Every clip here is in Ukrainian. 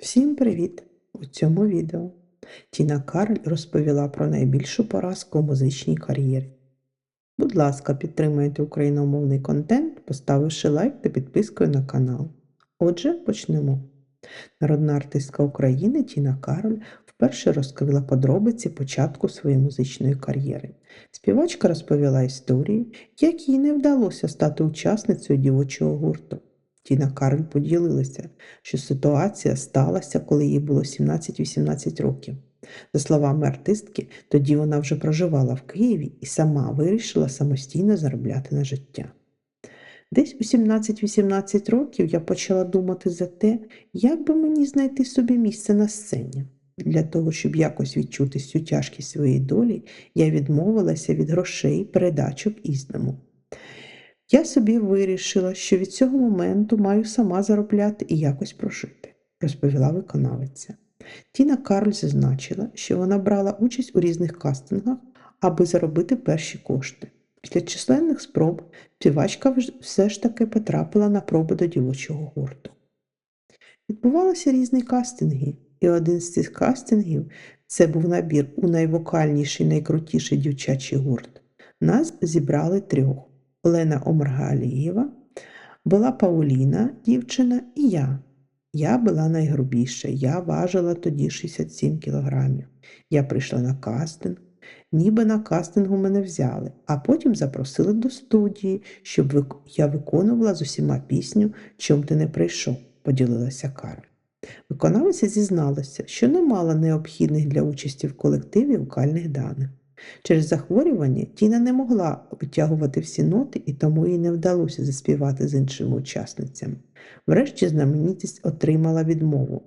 Всім привіт! У цьому відео Тіна Кароль розповіла про найбільшу поразку у музичній кар'єрі. Будь ласка, підтримайте україномовний контент, поставивши лайк та підпискою на канал. Отже, почнемо. Народна артистка України Тіна Кароль вперше розкрила подробиці початку своєї музичної кар'єри. Співачка розповіла історії, як їй не вдалося стати учасницею дівочого гурту. Тіна Кароль поділилася, що ситуація сталася, коли їй було 17-18 років. За словами артистки, тоді вона вже проживала в Києві і сама вирішила самостійно заробляти на життя. Десь у 17-18 років я почала думати за те, як би мені знайти собі місце на сцені. Для того, щоб якось відчути всю тяжкість своєї долі, я відмовилася від грошей, передачок ізному. Я собі вирішила, що від цього моменту маю сама заробляти і якось прожити, розповіла виконавиця. Тіна Карль зазначила, що вона брала участь у різних кастингах, аби заробити перші кошти. Після численних спроб співачка все ж таки потрапила на проби до дівочого гурту. Відбувалися різні кастинги, і один з цих кастингів це був набір у найвокальніший, найкрутіший дівчачий гурт. Нас зібрали трьох: Олена Омаргалієва, була Пауліна, дівчина, і я. Я була найгрубіша, я важила тоді 67 кілограмів. Я прийшла на кастинг, ніби на кастингу мене взяли, а потім запросили до студії, щоб я виконувала з усіма пісню Чом ти не прийшов, поділилася Кароль. Виконавиця зізналася, що не мала необхідних для участі в колективі вокальних даних. Через захворювання Тіна не могла витягувати всі ноти, і тому їй не вдалося заспівати з іншими учасницями. Врешті знаменитість отримала відмову.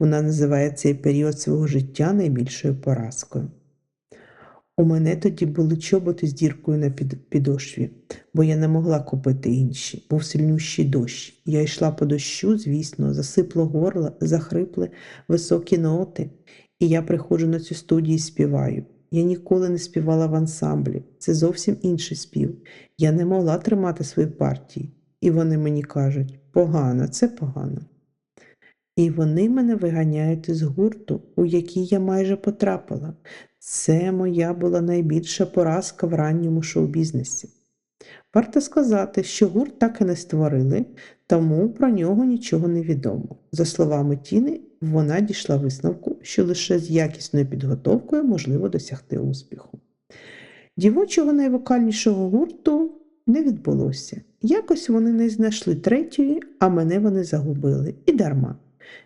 Вона називає цей період свого життя найбільшою поразкою. У мене тоді були чоботи з діркою на під- підошві, бо я не могла купити інші. Був сильнющий дощ. Я йшла по дощу, звісно, засипло горло, захрипли високі ноти. І я приходжу на цю студію і співаю. Я ніколи не співала в ансамблі. Це зовсім інший спів. Я не могла тримати свої партії. І вони мені кажуть: погано, це погано. І вони мене виганяють із гурту, у який я майже потрапила. Це моя була найбільша поразка в ранньому шоу-бізнесі. Варто сказати, що гурт так і не створили, тому про нього нічого не відомо. За словами Тіни, вона дійшла висновку, що лише з якісною підготовкою можливо досягти успіху. Дівочого найвокальнішого гурту не відбулося. Якось вони не знайшли третьої, а мене вони загубили. І дарма.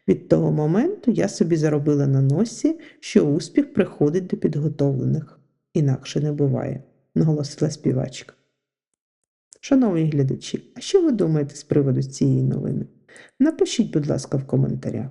Від того моменту я собі заробила на носі, що успіх приходить до підготовлених. Інакше не буває, наголосила співачка. Шановні глядачі, а що ви думаєте з приводу цієї новини? Напишіть, будь ласка, в коментарях.